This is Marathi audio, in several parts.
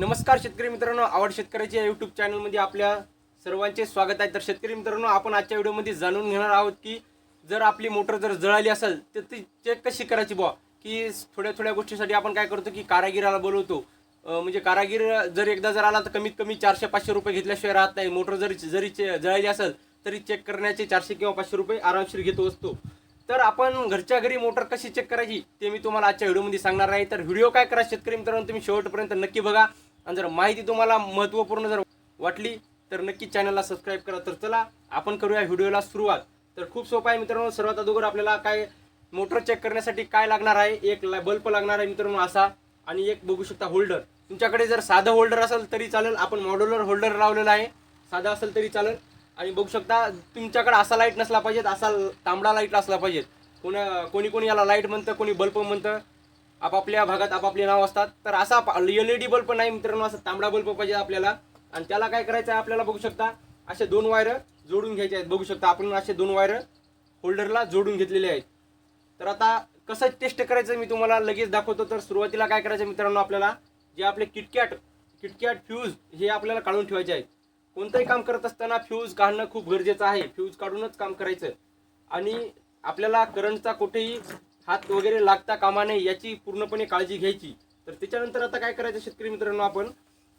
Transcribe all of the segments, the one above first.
नमस्कार शेतकरी मित्रांनो आवड शेतकऱ्याच्या या यूट्यूब चॅनलमध्ये आपल्या सर्वांचे स्वागत आहे. तर शेतकरी मित्रांनो आपण आजच्या व्हिडिओमध्ये जाणून घेणार आहोत की जर आपली मोटर जर जळाली असेल तर ती चेक कशी करायची बुवा? की थोड्या थोड्या गोष्टीसाठी आपण काय करतो की कारागिराला बोलवतो. म्हणजे कारागीर जर एकदा जर आला तर कमीत कमी चारशे पाचशे रुपये घेतल्याशिवाय राहत नाही. मोटर जरी जरी चे- जळाली असेल तरी चेक करण्याचे चारशे किंवा पाचशे रुपये आरामशीर घेतो असतो. तर आपण घरच्या घरी मोटर कशी चेक करायची ते मी तुम्हाला आजच्या व्हिडिओमध्ये सांगणार आहे. तर व्हिडिओ काय करा शेतकरी मित्रांनो तुम्ही शेवटपर्यंत नक्की बघा. आणि जर माहिती तुम्हाला महत्त्वपूर्ण जर वाटली तर नक्की चॅनलला सबस्क्राईब करा. तर चला आपण करूया व्हिडिओला सुरुवात. तर खूप सोपं आहे मित्रांनो सर्वात अगोदर आपल्याला काय मोटर चेक करण्यासाठी काय लागणार आहे? एक बल्ब लागणार आहे मित्रांनो असा. आणि एक बघू शकता होल्डर तुमच्याकडे जर साधं होल्डर असेल तरी चालेल. आपण मॉड्युलर होल्डर लावलेला आहे. साधा असेल तरी चालेल. आणि बघू शकता तुमच्याकडे असा लाइट नसला पाहिजेत असा तांबडा लाइट असला पाहिजेत. कोणा कोणी कोणी याला लाइट म्हणतं कोणी बल्ब म्हणतं. आपापल्या भागात आपापले नाव असतात. तर असा एल ई डी बल्ब नाही मित्रांनो असा तांबडा बल्ब पाहिजे आपल्याला. आणि त्याला काय करायचं आहे आपल्याला बघू शकता? असे दोन वायर जोडून घ्यायचे आहेत. बघू शकता आपण असे दोन वायर होल्डरला जोडून घेतलेले आहेत. तर आता कसं टेस्ट करायचं मी तुम्हाला लगेच दाखवतो. तर सुरुवातीला काय करायचं मित्रांनो आपल्याला? जे आपले किटकॅट किटकॅट फ्यूज हे आपल्याला काढून ठेवायचे आहेत. कोणतंही काम करत असताना फ्यूज काढणं खूप गरजेचं आहे. फ्यूज काढूनच काम करायचं. आणि आपल्याला करंटचा कुठेही हात वगैरे लागता कामा नये याची पूर्णपणे काळजी घ्यायची. तर त्याच्यानंतर आता काय करायचं शेतकरी मित्रांनो आपण?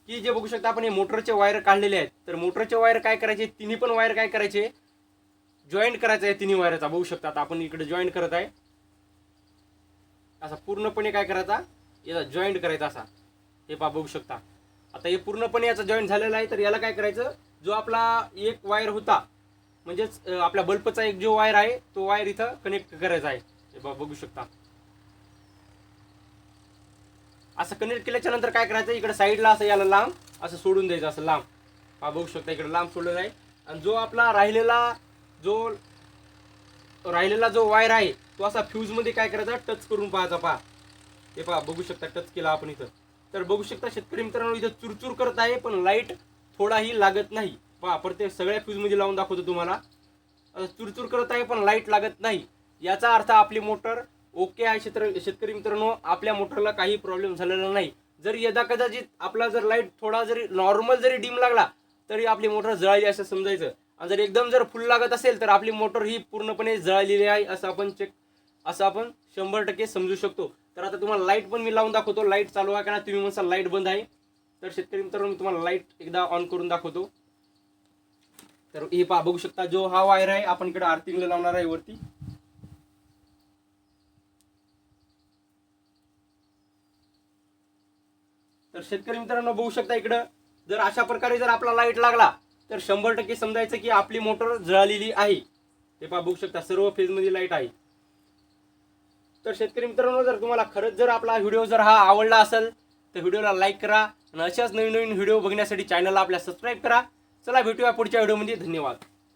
की जे बघू शकता आपण हे मोटरचे वायर काढलेले आहेत. तर मोटरचे वायर काय करायचे? तिन्ही पण वायर काय करायचे? जॉईंट करायचं आहे तिन्ही वायरचा. बघू शकता आता आपण इकडे जॉईंट करत आहे. असा पूर्णपणे काय करायचा? याचा जॉईंट करायचा असा. हे पा बघू शकता. आता हे पूर्णपणे याचा जॉईंट झालेला आहे. तर याला काय करायचं? जो आपला एक वायर होता म्हणजेच आपल्या बल्बचा एक जो वायर आहे तो वायर इथं कनेक्ट करायचा आहे. बघा बघू शकता. असं कनेक्ट केल्याच्यानंतर काय करायचं? इकडे साईडला असं याला लांब असं सोडून द्यायचं असं लांब. हा बघू शकता इकडे लांब सोडलेला आहे आणि जो आपला राहिलेला जो राहिलेला जो वायर आहे तो असा फ्यूजमध्ये काय करायचा? टच करून पाहायचा पहा. हे पहा बघू शकता टच केला आपण इथं. तर बघू शकता शेतकरी मित्रांनो इथं चुरचूर करत आहे पण लाइट थोडाही लागत नाही. पहा प्रत्येक सगळ्या फ्यूजमध्ये लावून दाखवतो तुम्हाला. चुरचूर करत आहे पण लाइट लागत नाही. याचा अर्थ आपली मोटर ओके आहे शेतकरी शेतकरी मित्रांनो. आपल्या मोटरला काही प्रॉब्लेम झालेला नाही. जर यदा कदाचित आपला जर लाइट थोडा जरी नॉर्मल जरी डिम लागला तरी आपली मोटर जळाली असं समजायचं. आणि जर एकदम जर फुल लागत असेल तर आपली मोटर ही पूर्णपणे जळालेली आहे असं आपण चेक असं आपण शंभर टक्के समजू शकतो. तर आता तुम्हाला लाइट पण मी लावून दाखवतो. लाइट चालू आहे का तुम्ही म्हणसाल लाइट बंद आहे. तर शेतकरी मित्रांनो मी तुम्हाला लाइट एकदा ऑन करून दाखवतो. तर हे पहा बघू शकता जो हा वायर आहे आपण इकडे आर्थिंगला लावणार आहे वरती. तर शेतकरी मित्रांनो बघू शकता इकडं जर अशा प्रकारे जर आपला लाइट लागला तर शंभर टक्के समजायचं की आपली मोटर जळालेली आहे. हे पहा बघू शकता सर्व फेजमध्ये लाइट आहे. तर शेतकरी मित्रांनो जर तुम्हाला खरंच जर आपला व्हिडिओ जर हा आवडला असेल तर व्हिडिओला लाईक करा आणि अशाच नवीन नवीन व्हिडिओ बघण्यासाठी चॅनलला आपल्या सबस्क्राईब करा. चला भेटूया पुढच्या व्हिडिओमध्ये धन्यवाद.